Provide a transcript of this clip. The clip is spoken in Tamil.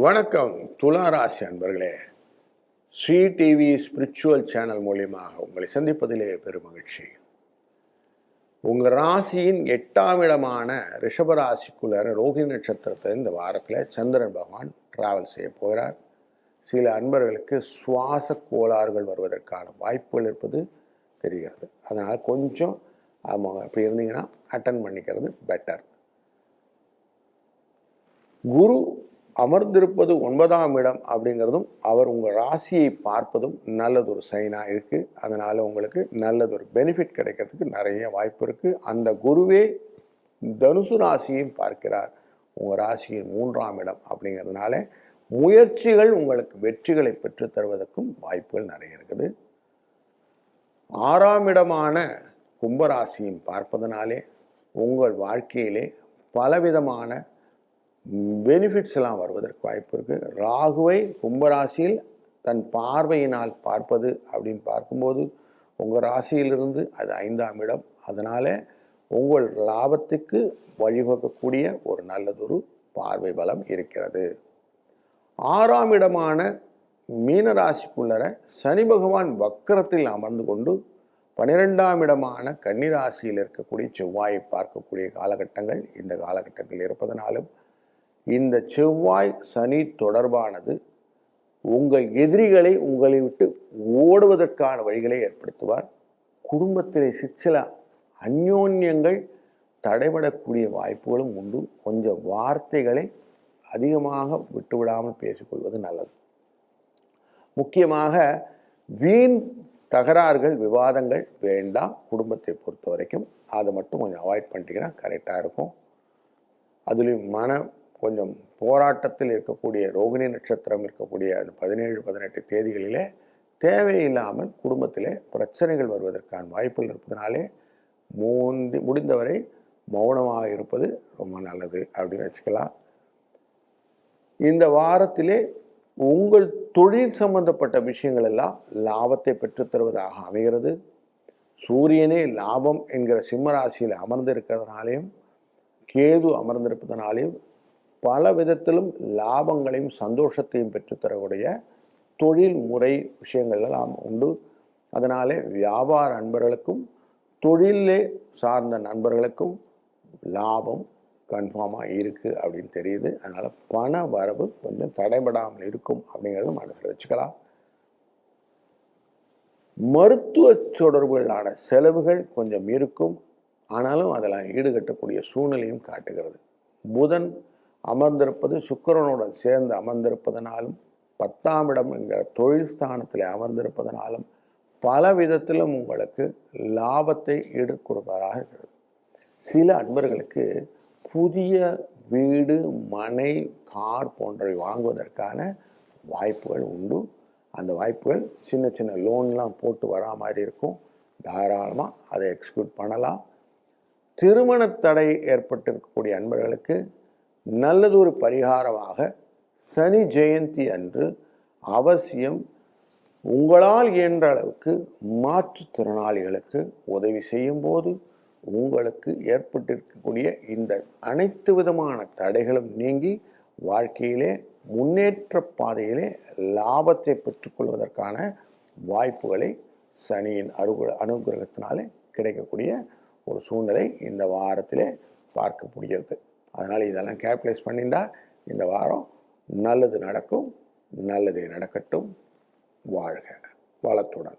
வணக்கம் துளாராசி அன்பர்களே. ஸ்ரீ டிவி ஸ்பிரிச்சுவல் சேனல் மூலியமாக உங்களை சந்திப்பதிலே பெருமகிழ்ச்சி உங்கள் ராசியின் எட்டாம் இடமான ரிஷபராசிக்குள்ள ரோஹி நட்சத்திரத்தை இந்த வாரத்தில் சந்திரன் பகவான் டிராவல் செய்ய போகிறார். சில அன்பர்களுக்கு சுவாச கோளாறுகள் வருவதற்கான வாய்ப்புகள் இருப்பது தெரிகிறது. அதனால் கொஞ்சம் அப்படி இருந்தீங்கன்னா அட்டன் பண்ணிக்கிறது பெட்டர் குரு அமர்ந்திருப்பது ஒன்பதாம் இடம் அப்படிங்கிறதும் அவர் உங்கள் ராசியை பார்ப்பதும் நல்லதொரு சைனாக இருக்குது அதனால் உங்களுக்கு நல்லதொரு பெனிஃபிட் கிடைக்கிறதுக்கு நிறைய வாய்ப்பு இருக்குது அந்த குருவே தனுசு ராசியையும் பார்க்கிறார். உங்கள் ராசியின் மூன்றாம் இடம் அப்படிங்கிறதுனால முயற்சிகள் உங்களுக்கு வெற்றிகளை பெற்று தருவதற்கும் வாய்ப்புகள் நிறைய இருக்குது. ஆறாம் இடமான கும்பராசியும் பார்ப்பதனாலே உங்கள் வாழ்க்கையிலே பலவிதமான பெனிஃபிட்ஸ் எல்லாம் வருவதற்கு வாய்ப்பு இருக்குது ராகுவை கும்பராசியில் தன் பார்வையினால் பார்ப்பது அப்படின்னு பார்க்கும்போது உங்கள் ராசியிலிருந்து அது ஐந்தாம் இடம். அதனால் உங்கள் லாபத்துக்கு வழிவகுக்கக்கூடிய ஒரு நல்லதொரு பார்வை பலம் இருக்கிறது. ஆறாம் இடமான மீனராசிக்குள்ளர சனி பகவான் வக்கரத்தில் அமர்ந்து கொண்டு பனிரெண்டாம் இடமான கன்னிராசியில் இருக்கக்கூடிய செவ்வாயை பார்க்கக்கூடிய காலகட்டங்கள் இந்த காலகட்டத்தில் இருப்பதனாலும் இந்த செவ்வாய் சனி தொடர்பானது உங்கள் எதிரிகளை உங்களை விட்டு ஓடுவதற்கான வழிகளை ஏற்படுத்துவார். குடும்பத்திலே சிற்சில அந்யோன்யங்கள் தடைபடக்கூடிய வாய்ப்புகளும் உண்டு. கொஞ்சம் வார்த்தைகளை அதிகமாக விட்டுவிடாமல் பேசிக்கொள்வது நல்லது. முக்கியமாக வீண் தகராறுகள் விவாதங்கள் வேண்டாம் குடும்பத்தை பொறுத்த வரைக்கும். அதை மட்டும் கொஞ்சம் அவாய்ட் பண்ணிட்டீங்கன்னா கரெக்டாக இருக்கும். அதுலேயும் மன கொஞ்சம் போராட்டத்தில் இருக்கக்கூடிய ரோகிணி நட்சத்திரம் இருக்கக்கூடிய அந்த பதினேழு பதினெட்டு தேதிகளிலே தேவையில்லாமல் குடும்பத்திலே பிரச்சனைகள் வருவதற்கான வாய்ப்புகள் இருப்பதனாலே மூந்தி முடிந்தவரை மௌனமாக இருப்பது ரொம்ப நல்லது அப்படின்னு வச்சுக்கலாம். இந்த வாரத்திலே உங்கள் தொழில் சம்பந்தப்பட்ட விஷயங்கள் எல்லாம் லாபத்தை பெற்றுத்தருவதாக அமைகிறது. சூரியனே லாபம் என்கிற சிம்ம ராசியில் அமர்ந்திருக்கிறதுனாலையும் கேது அமர்ந்திருப்பதனாலையும் பல விதத்திலும் லாபங்களையும் சந்தோஷத்தையும் பெற்றுத்தரக்கூடிய தொழில் முறை விஷயங்கள் எல்லாம் உண்டு. அதனாலே வியாபார நண்பர்களுக்கும் தொழிலே சார்ந்த நண்பர்களுக்கும் லாபம் கன்ஃபார்மாக இருக்குது அப்படின்னு தெரியுது. அதனால் பண வரவு கொஞ்சம் தடைபடாமல் இருக்கும் அப்படிங்கிறது மனசில் வச்சுக்கலாம் மருத்துவ தொடர்புகளான செலவுகள் கொஞ்சம் இருக்கும். ஆனாலும் அதெல்லாம் ஈடுகட்டக்கூடிய சூழ்நிலையும் காட்டுகிறது. புதன் அமர்ந்திருப்பது சுக்கரனுடன் சேர்ந்து அமர்ந்திருப்பதனாலும் பத்தாம் இடம் என்கிற தொழில் ஸ்தானத்தில் அமர்ந்திருப்பதனாலும் பல விதத்திலும் உங்களுக்கு லாபத்தை ஈடு கொடுப்பதாக இருக்கிறது. சில அன்பர்களுக்கு புதிய வீடு மனை கார் போன்றவை வாங்குவதற்கான வாய்ப்புகள் உண்டு. அந்த வாய்ப்புகள் சின்ன சின்ன லோன்லாம் போட்டு வரா மாதிரி இருக்கும். தாராளமாக அதை எக்ஸிக்யூட் பண்ணலாம். திருமண தடை ஏற்பட்டிருக்கக்கூடிய அன்பர்களுக்கு நல்லதொரு பரிகாரமாக சனி ஜெயந்தி அன்று அவசியம் உங்களால் இயன்ற அளவுக்கு மாற்றுத்திறனாளிகளுக்கு உதவி செய்யும் போது உங்களுக்கு ஏற்பட்டிருக்கக்கூடிய இந்த அனைத்து விதமான தடைகளும் நீங்கி வாழ்க்கையிலே முன்னேற்ற பாதையிலே லாபத்தை பெற்றுக்கொள்வதற்கான வாய்ப்புகளை சனியின் அருகு அனுகிரகத்தினாலே கிடைக்கக்கூடிய ஒரு சூழ்நிலை இந்த வாரத்திலே பார்க்க அதனால் இதெல்லாம் கேபிட்டலைஸ் பண்ணியிருந்தா இந்த வாரம் நல்லது நடக்கும் நல்லதே நடக்கட்டும். வாழ்க வளத்துடன்.